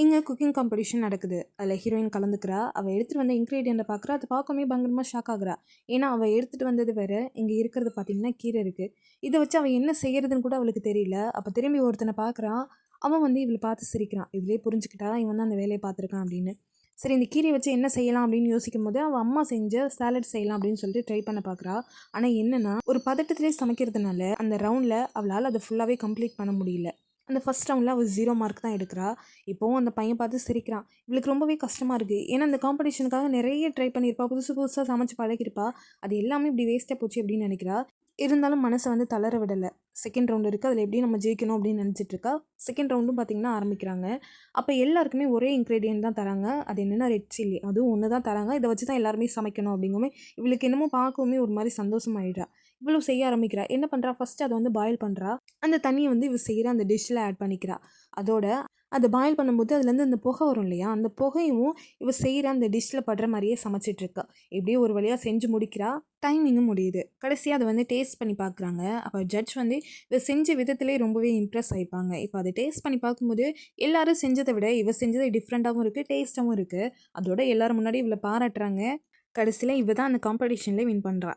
இங்கே cooking competition நடக்குது. அதில் ஹீரோயின் கலந்துக்கிறா. அவள் எடுத்துகிட்டு வந்த இன்க்ரீடியண்ட்டை பார்க்குறா அதை பார்க்கவே பயங்கரமாக ஷாக் ஆகுறா. ஏன்னா அவள் எடுத்துகிட்டு வந்தது வேறு இங்கே இருக்கிறது பார்த்தீங்கன்னா கீரை இருக்குது இதை வச்சு அவள் என்ன செய்கிறதுன்னு கூட அவளுக்கு தெரியல. அப்போ திரும்பி ஒருத்தனை பார்க்குறான் அவன் வந்து இவளை பார்த்து சிரிக்கிறான். இதிலே புரிஞ்சுக்கிட்டா இவன் தான் அந்த வேலையை பார்த்துருக்கான் அப்படின்னு. சரி இந்த கீரையை வச்சு என்ன செய்யலாம் அப்படின்னு யோசிக்கும் போது அவள் அம்மா செஞ்ச சாலட் செய்யலாம் அப்படின்னு சொல்லிட்டு ட்ரை பண்ண பார்க்குறா ஆனால் என்னென்னா ஒரு பதட்டத்திலே சமைக்கிறதுனால அந்த ரவுண்டில் அவளால் அதை ஃபுல்லாகவே கம்ப்ளீட் பண்ண முடியல. அந்த ஃபஸ்ட் ரவுண்டில் அவள் ஜீரோ மார்க் தான் எடுக்கிறா. இப்போவும் அந்த பையன் பார்த்து சிரிக்கிறான். இவளுக்கு ரொம்பவே கஷ்டமாக இருக்குது ஏன்னா அந்த காம்படிஷனுக்காக நிறைய ட்ரை பண்ணியிருப்பா. புதுசு புதுசாக சமைச்சு பழகிருப்பா அது எல்லாமே இப்படி வேஸ்ட்டாக போச்சு அப்படின்னு நினைக்கிறா. இருந்தாலும் மனசை வந்து தளர விடலை. செகண்ட் ரவுண்டு இருக்குது அதில் எப்படி நம்ம ஜெயிக்கணும் அப்படின்னு நினச்சிட்டு இருக்கா? செகண்ட் ரவுண்டும் பார்த்திங்கன்னா ஆரம்பிக்கிறாங்க. அப்போ எல்லாருக்குமே ஒரே இன்க்ரீடியன்ட் தான் தராங்க. அது என்னென்னா ரெட் சில்லி அதுவும் ஒன்று தான் தராங்க. இதை வச்சு தான் எல்லாருமே சமைக்கணும் அப்படிங்குமே இவளுக்கு என்னமோ பார்க்கவுமே ஒரு மாதிரி சந்தோஷமாயிடுறா. இவ்வளோ செய்ய ஆரம்பிக்கிறா. என்ன பண்ணுறா ஃபஸ்ட்டு அதை வந்து பாயில் பண்ணுறா அந்த தண்ணியை வந்து இவள் செய்கிற அந்த டிஷ்ஷில் ஆட் பண்ணிக்கிறா. அதோட அதை பாயில் பண்ணும்போது அதுலேருந்து அந்த புகை வரும் இல்லையா? அந்த புகையும் இவள் செய்கிற அந்த டிஷ்ஷில் படுற மாதிரியே சமைச்சிட்ருக்கா. எப்படியோ ஒரு வழியாக செஞ்சு முடிக்கிறா. டைமிங்கும் முடியுது. கடைசியாக அதை வந்து டேஸ்ட் பண்ணி பார்க்குறாங்க அப்போ ஜட்ஜ் வந்து இவ செஞ்ச விதத்திலே ரொம்பவே இம்ப்ரெஸ் ஆகிப்பாங்க இப்போ அதை டேஸ்ட் பண்ணி பார்க்கும்போது எல்லாரும் செஞ்சதை விட இவ செஞ்சது டிஃப்ரெண்ட்டாகவும் இருக்குது டேஸ்ட்டாகவும் இருக்குது அதோட எல்லோரும் முன்னாடி இவளை பாராட்டுறாங்க. கடைசியில் இவ தான் அந்த காம்படிஷன்லேயே வின் பண்ணுறா